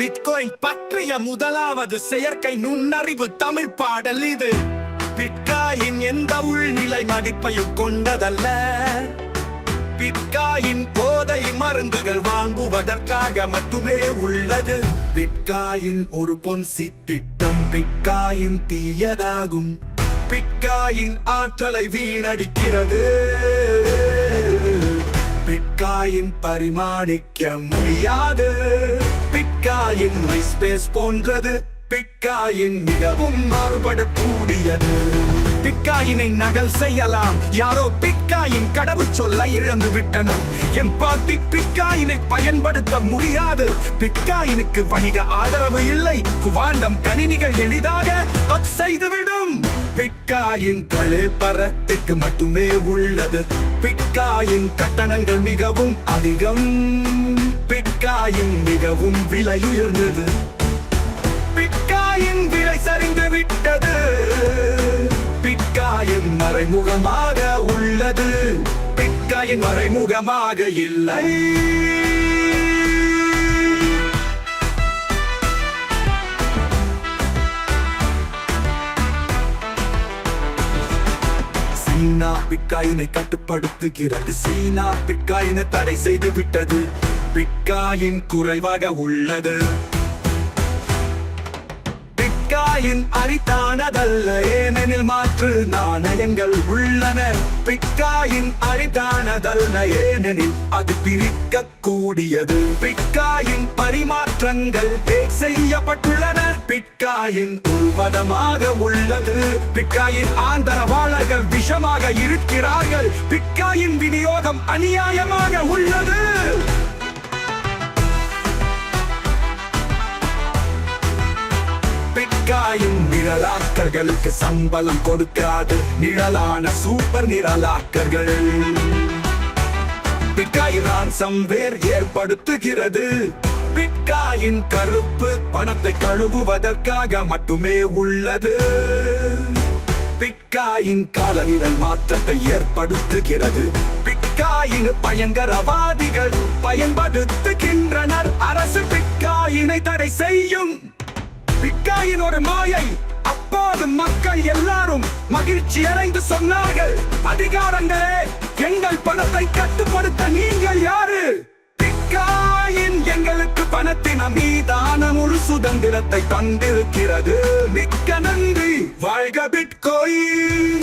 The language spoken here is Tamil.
பிட்கோயின் பற்றிய முதலாவது செயற்கை நுண்ணறிவு தமிழ் பாடல் இது. பிட்காயின் எந்த உள்நிலை மதிப்பையும் கொண்டதல்ல. பிட்காயின் போதை மருந்துகள் வாங்குவதற்காக மட்டுமே உள்ளது. பிட்காயின் ஒரு பொன்சி திட்டம் பிட்காயின் தீயதாகும். பிட்காயின் ஆற்றலை வீணடிக்கிறது. பிட்காயின் பரிமாணிக்க முடியாது. பிட்காயின் ஸ்பேஸ் போன்றது. பிட்காயின் மிகவும் மாறுபடக்கூடியது. பிட்காயினை நகல் செய்யலாம். யாரோ பிட்காயின் கடவுள் சொல்ல இழந்து விட்டனர். எம்பாத்தி பிட்காயினை பயன்படுத்த முடியாது. பிட்காயினுக்கு வணிக ஆதரவு இல்லை. குவாண்டம் கணினிகள் எளிதாக செய்துவிடும். செய்துவிடும் பிட்காயின் கழிப்பறத்துக்கு மட்டுமே உள்ளது. பிட்காயின் கட்டணங்கள் மிகவும் அதிகம். பிட்காயின் மிகவும் விலை உயர்ந்தது. பிட்காயின் விலை சரிந்து விட்டது. பிட்காயின் மறைமுகமாக உள்ளது. பிட்காயின் மறைமுகமாக இல்லை. சீனா பிட்காயினை கட்டுப்படுத்துகிறது. சீனா பிட்காயினை தடை செய்து விட்டது. பிட்காயின் குறைவாக உள்ளது. பிட்காயின் அரிதானதல்ல ஏனெனில் மாற்று நாணயங்கள் உள்ளன. பிட்காயின் அரிதானதல்ல ஏனெனில் அது பிரிக்க கூடியது பிட்காயின் பரிமாற்றங்கள் செய்யப்பட்டுள்ளன? பிட்காயின் உள்வதமாக உள்ளது. பிட்காயின் ஆந்தரவாளர்கள் விஷமாக இருக்கிறார்கள். பிட்காயின் விநியோகம் அநியாயமாக உள்ளது. நிரலாக்கர்களுக்கு சம்பளம் கொடுக்காது. நிழலான சூப்பர் நிரலாக்கர்கள் பிட்காயின் ரான்சம்வேர் ஏற்படுத்துகிறது. பிட்காயின் கருப்பு பணத்தை கழுவுவதற்காக மட்டுமே உள்ளது. பிட்காயின் காலநிலை மாற்றத்தை ஏற்படுத்துகிறது. பிட்காயின் பயங்கரவாதிகள் பயன்படுத்துகின்றனர். அரசு பிட்காயினை தடை செய்யும். பிட்காயின் ஒரு மாயை. அப்போது மக்கள் எல்லாரும் மகிழ்ச்சி அடைந்து சொன்னார்கள். அதிகாரங்களே எங்கள் பணத்தை கட்டுப்படுத்த நீங்கள் யாரு? பிட்காயின் எங்களுக்கு பணத்தின் மீதான முழு சுதந்திரத்தை தந்திருக்கிறது. மிக்க நன்றி வாழ்க பிட்கோயின்.